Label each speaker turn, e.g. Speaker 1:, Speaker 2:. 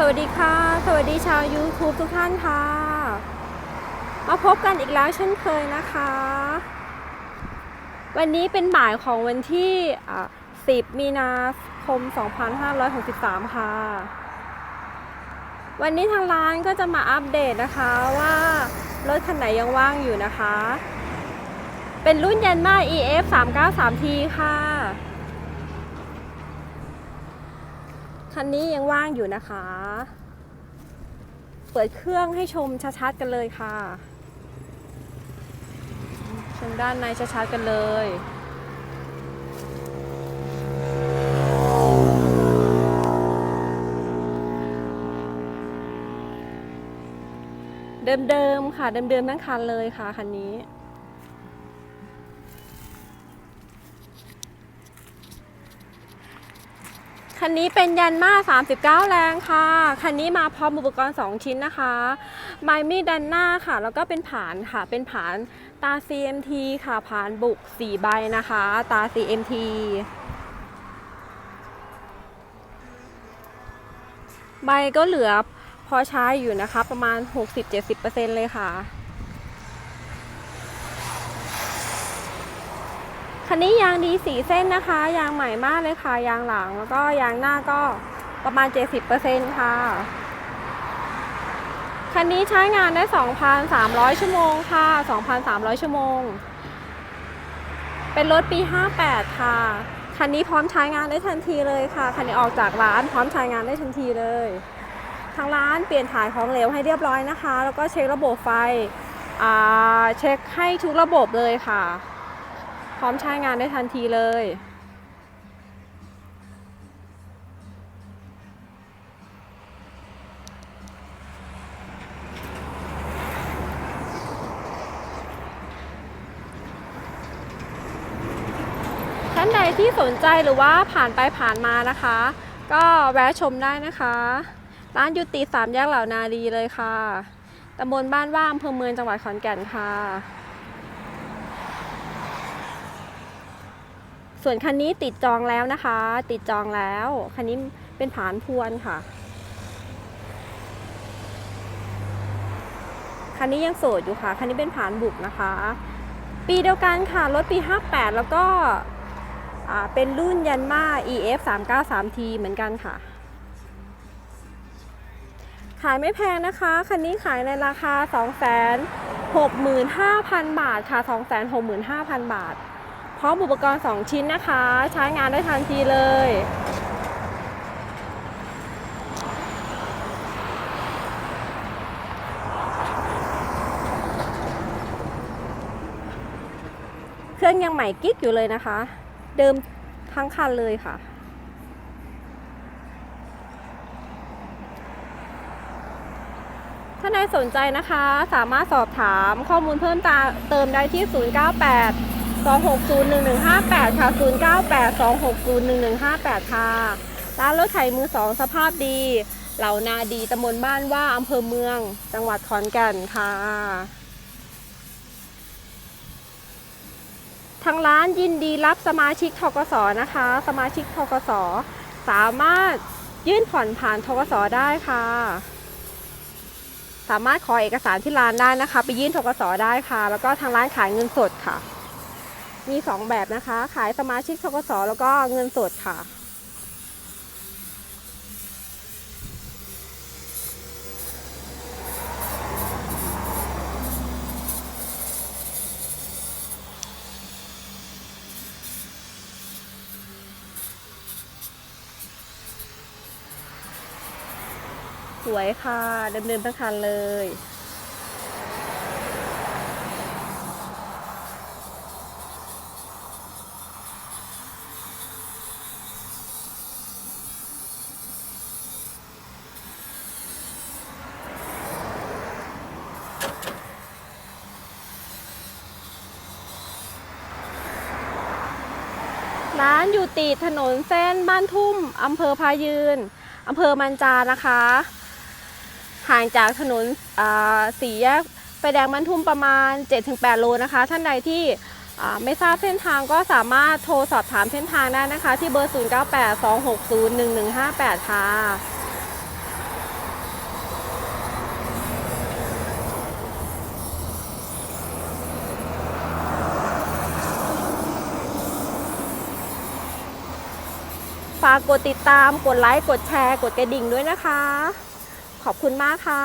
Speaker 1: สวัสดีค่ะ สวัสดีชาว YouTube ทุกท่านค่ะ มาพบกันอีกแล้วเช่นเคยนะคะ วันนี้เป็นบ่ายของวันที่ 10 มีนาคม 2563 ค่ะ วันนี้ทางร้านก็จะมาอัปเดตนะคะว่ารถคันไหนยังว่างอยู่นะคะ เป็นรุ่นยันมา EF 393T ค่ะ คันนี้ยังว่างอยู่นะคะ เปิดเครื่องให้ชมชัดๆกันเลยค่ะ ชมด้านในชัดๆกันเลยเดิมๆค่ะเดิมๆทั้งคันเลยค่ะคันนี้ คันนี้เป็นยันมา 39 แรงค่ะ คันนี้มาพร้อมอุปกรณ์ 2 ชิ้นนะคะ ไมมี่ดันหน้าค่ะ แล้วก็เป็นผานค่ะ เป็นผานตา CMT ค่ะ ผานบุก 4 ใบนะคะ ตา CMT ใบก็เหลือพอใช้อยู่นะคะ ประมาณ 60-70%เลยค่ะ คันนี้ยางดีสีเส้นนะคะ ยางใหม่มากเลยค่ะ ยางหลังแล้วก็ยางหน้าก็ประมาณ 70%ค่ะ คันนี้ใช้งานได้ 2,300 ชั่วโมงค่ะ 2,300 ชั่วโมง เป็นรถปี 58 ค่ะ คันนี้พร้อมใช้งานได้ทันทีเลยค่ะ คันนี้ออกจากร้านพร้อมใช้งานได้ทันทีเลย ทางร้านเปลี่ยนถ่ายของเหลวให้เรียบร้อยนะคะ แล้วก็เช็คระบบไฟอ่าเช็คให้ทุกระบบเลยค่ะ พร้อมใช้งานได้ทันทีเลย ท่านใดที่สนใจหรือว่าผ่านไปผ่านมานะคะ ก็แวะชมได้นะคะ ร้านยุติสามแยกเหล่านาดีเลยค่ะตำบลบ้านว่าอำเภอเมืองจังหวัดขอนแก่นค่ะ ส่วนคันนี้ติดจองแล้วนะคะ ติดจองแล้ว คันนี้เป็นผานพวนค่ะ คันนี้ยังโสดอยู่ค่ะ คันนี้เป็นผานบุกนะคะ ปีเดียวกันค่ะ รถปี 58 แล้วก็เป็นรุ่นยันมา EF 393T เหมือนกันค่ะ ขายไม่แพงนะคะ คันนี้ขายในราคา 265,000 บาทค่ะ 265,000 บาท พร้อมอุปกรณ์ 2 ชิ้นนะคะ ใช้งานได้ทันทีเลย เครื่องยังใหม่กิ๊กอยู่เลยนะคะ เดิมทั้งคันเลยค่ะถ้าใครสนใจนะคะ สามารถสอบถามข้อมูลเพิ่มเติมได้ที่ 098 2601158 ค่ะ 098 2601158 ค่ะ ร้านรถไถมือสองสภาพดี เหล่านาดีตำบลบ้านว่าอำเภอเมือง จังหวัดขอนแก่นค่ะ ทางร้านยินดีรับสมาชิกทกสนะคะ สมาชิกทกสสามารถยื่นผ่อนผ่านทกสได้ค่ะ สามารถขอเอกสารที่ร้านได้นะคะ ไปยื่นทกสได้ค่ะ แล้วก็ทางร้านขายเงินสดค่ะ มี 2 แบบนะคะ ขายสมาชิกทกสแล้วก็เงินสดค่ะ สวยค่ะเดิมๆทั้งคันเลย ร้านอยู่ติดถนนเส้นบ้านทุ่มอำเภอพายืนอำเภอมันจานะคะ ห่างจากถนนสี่แยกไฟแดงบ้านทุ่มประมาณ 7-8 โลนะคะ ท่านใดที่ไม่ทราบเส้นทางก็สามารถโทรสอบถามเส้นทางได้นะคะ ที่เบอร์ 0982601158 ค่ะ ฝากกดติดตาม กดไลค์ กดแชร์ กดกระดิ่งด้วยนะคะ ขอบคุณมากค่ะ